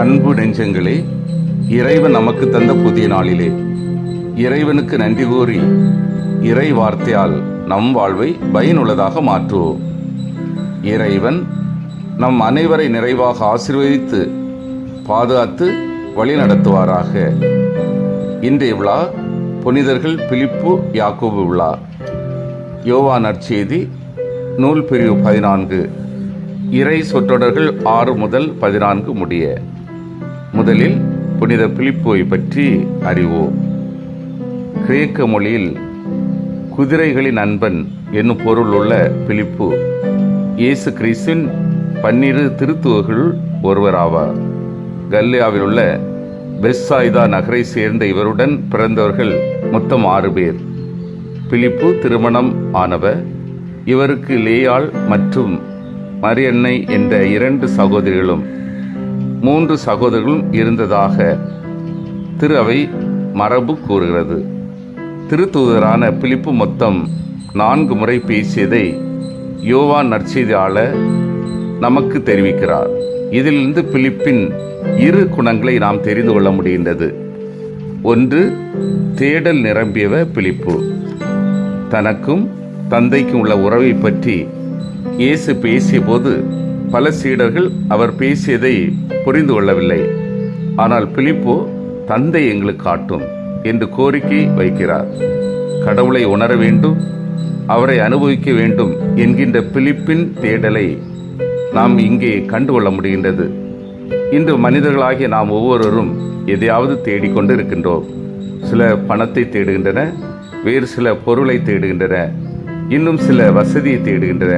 அன்பு நெஞ்சங்களே இறைவன் நமக்கு தந்த புதிய நாளிலே. இறைவனுக்கு நன்றி கூறி இறை வார்த்தையால் நம் வாழ்வை பயனுள்ளதாக மாற்றுவோம். இறைவன் நம் அனைவரை நிறைவாக ஆசிர்வதித்து பாதுகாத்து வழிநடத்துவாராக இன்றைய விழா புனிதர்கள் பிலிப்பு யாக்கோபு விழா. யோவா நற்செய்தி நூல் பிரிவு பதினான்கு. இறை சொற்றொடர்கள் ஆறு முதல் பதினான்கு முடிய. முதலில் புனித பிலிப்புவை பற்றி அறிவோம். கிரேக்க மொழியில் குதிரைகளின் அன்பன் என்னும் பொருள் உள்ள பிலிப்பு இயேசு கிறிஸ்தின் பன்னிரு திருத்துவர்களுள் ஒருவராவார் கல்லியாவில் உள்ள பெஸ்ஸாய்தா நகரை சேர்ந்த இவருடன் பிறந்தவர்கள் மொத்தம் ஆறு பேர். பிலிப்பு திருமணம் ஆனவர். இவருக்கு லேயாள் மற்றும் மரியன்னை என்ற இரண்டு சகோதரிகளும் மூன்று சகோதரர்களும் இருந்ததாக திரு அவை மரபு கூறுகிறது. திருத்தூதரான பிலிப்பு மொத்தம் நான்கு முறை பேசியதை யோவான் நற்செய்தியாளர் நமக்கு தெரிவிக்கிறார். இதிலிருந்து பிலிப்பின் இரு குணங்களை நாம் தெரிந்து கொள்ள முடிகின்றது. ஒன்று தேடல் நிரம்பியவ பிலிப்பு. தனக்கும் தந்தைக்கும் உள்ள உறவை பற்றி இயேசு பேசியபோது பல சீடர்கள் அவர் பேசியதை புரிந்து கொள்ளவில்லை. ஆனால் பிலிப்போ தந்தை எங்களுக்கு காட்டும் என்று கோரிக்கை வைக்கிறார். கடவுளை உணர வேண்டும் அவரை அனுபவிக்க வேண்டும் என்கின்ற பிலிப்பின் தேடலை நாம் இங்கே கண்டுகொள்ள முடிகின்றது. இன்று மனிதர்களாகிய நாம் ஒவ்வொருவரும் எதையாவது தேடிக்கொண்டு இருக்கின்றோம் சில பணத்தை தேடுகின்றன வேறு சில பொருளை தேடுகின்றன இன்னும் சில வசதியை தேடுகின்றன.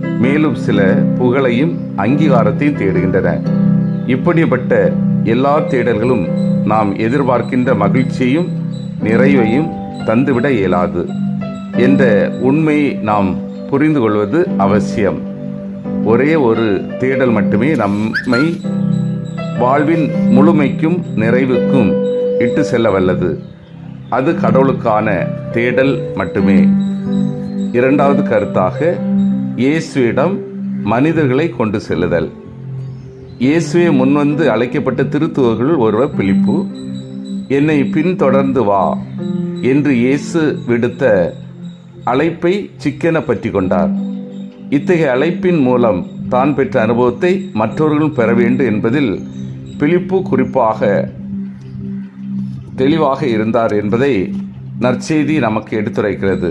மேலும் சில புகழையும் அங்கீகாரத்தையும் தேடுகின்றன. இப்படிப்பட்ட எல்லா தேடல்களும் நாம் எதிர்பார்க்கின்ற மகிழ்ச்சியையும் நிறைவையும் தந்துவிட இயலாது என்ற உண்மையை நாம் புரிந்து கொள்வது அவசியம். ஒரே ஒரு தேடல் மட்டுமே நம்மை வாழ்வின் முழுமைக்கும் நிறைவுக்கும் இட்டு செல்ல வல்லது. அது கடவுளுக்கான தேடல் மட்டுமே. இரண்டாவது கருத்தாக இயேசுவிடம் மனிதர்களை கொண்டு செல்லுதல். இயேசுவை முன்வந்து அழைக்கப்பட்ட திருத்துவர்கள் ஒருவர் பிலிப்பு. என்னை பின்தொடர்ந்து வா என்று இயேசு விடுத்த அழைப்பை சிக்கென பற்றி கொண்டார். இத்தகைய அழைப்பின் மூலம் தான் பெற்ற அனுபவத்தை மற்றவர்களும் பெற வேண்டும் என்பதில் பிலிப்பு குறிப்பாக தெளிவாக இருந்தார் என்பதை நற்செய்தி நமக்கு எடுத்துரைக்கிறது.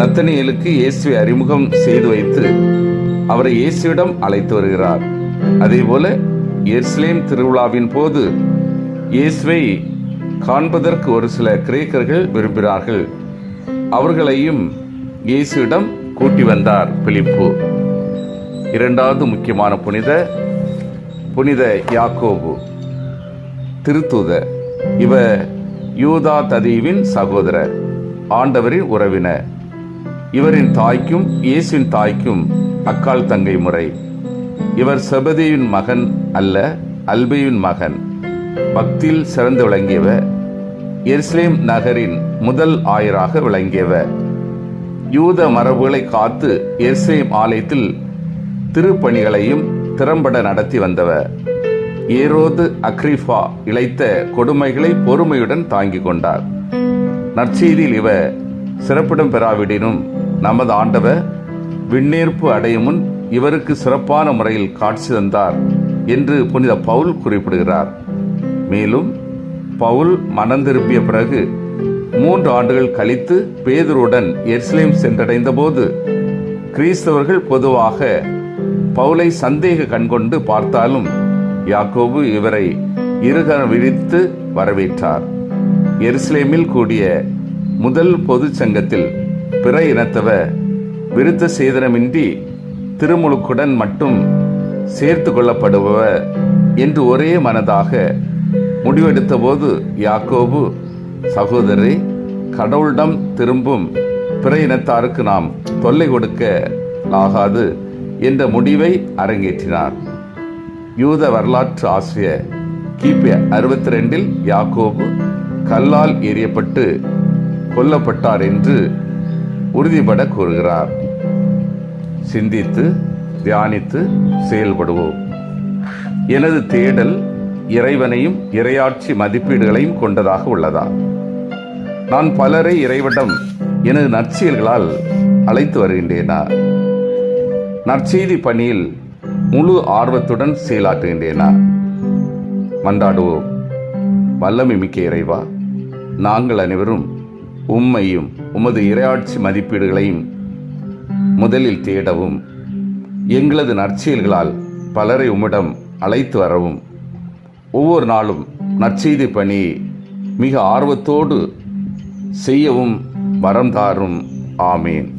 நத்தனியலுக்கு இயேசுவை அறிமுகம் செய்து வைத்து அவரை இயேசுவிடம் அழைத்து வருகிறார். அதேபோல எர்ஸ்லேம் திருவிழாவின் போது இயேசுவை காண்பதற்கு ஒரு சில கிரேக்கர்கள் விரும்பினார்கள் அவர்களையும் இயேசுவிடம் கூட்டி வந்தார் பிலிப்பு. இரண்டாவது முக்கியமான புனித புனித யாக்கோபு திருத்தூத இவர் யூதா ததீவின் சகோதரர் ஆண்டவரின் உறவினர். இவரின் தாய்க்கும் இயேசுவின் தாய்க்கும் அக்கால் தங்கை முறை. இவர் செபதியின் மகன் அல்ல அல்பையின் மகன். பக்தியில் சிறந்து விளங்கியவர். எருசலேம் நகரின் முதல் ஆயராக விளங்கியவர். யூத மரபுகளை காத்து எருசலேம் ஆலயத்தில் திருப்பணிகளையும் திறம்பட நடத்தி வந்தவர். ஏரோது அக்ரிஃபா இழைத்த கொடுமைகளை பொறுமையுடன் தாங்கிக் கொண்டார். நற்செய்தியில் இவர் சிறப்பிடம் பெறாவிடினும் நமது ஆண்டவர் விண்ணேற்பு அடையும் முன் இவருக்கு சிறப்பான முறையில் காட்சி தந்தார் என்று புனித பவுல் குறிப்பிடுகிறார். மேலும் பவுல் மனம் பிறகு மூன்று ஆண்டுகள் கழித்து பேதருடன் எர்ஸ்லேம் சென்றடைந்த போது கிறிஸ்தவர்கள் பொதுவாக பவுலை சந்தேக கண்கொண்டு பார்த்தாலும் யாக்கோபு இவரை இருகர விரித்து வரவேற்றார். எருசலேமில் கூடிய முதல் பொதுச் சங்கத்தில் பிற இனத்தவர் விருத்த சேதனமின்றி திருமுழுக்குடன் மட்டும் சேர்த்து கொள்ளப்படுபவர் என்று ஒரே மனதாக முடிவெடுத்தபோது யாக்கோபு சகோதரி கடவுளிடம் திரும்பும் பிற இனத்தாருக்கு நாம் தொல்லை கொடுக்க ஆகாது என்ற முடிவை அரங்கேற்றினார். யூத வரலாற்று ஆசிரியர் கிபி அறுபத்தி ரெண்டில் யாக்கோபு கல்லால் எறியப்பட்டு கொல்லப்பட்டார் என்று உறுதிபட கூறுகிறார். சிந்தித்து தியானித்து செயல்படுவோம். எனது தேடல் இறைவனையும் இறையாட்சி மதிப்பீடுகளையும் கொண்டதாக உள்ளதா? நான் பலரை இறைவிடம் எனது நற்செயல்களால் அழைத்து வருகின்றேனா? நற்செய்தி பணியில் முழு ஆர்வத்துடன் செயலாற்றுகின்றேனா? மன்றாடுவோம். வல்லமை மிக்க இறைவா நாங்கள் அனைவரும் உம்மையும் உமது இறையாட்சி மதிப்பீடுகளையும் முதலில் தேடவும் எங்களது நற்செயல்களால் பலரை உம்மிடம் அழைத்து வரவும். ஒவ்வொரு நாளும் நற்செய்தி பணி மிக ஆர்வத்தோடு செய்யவும் வரம் தாரும். ஆமேன்.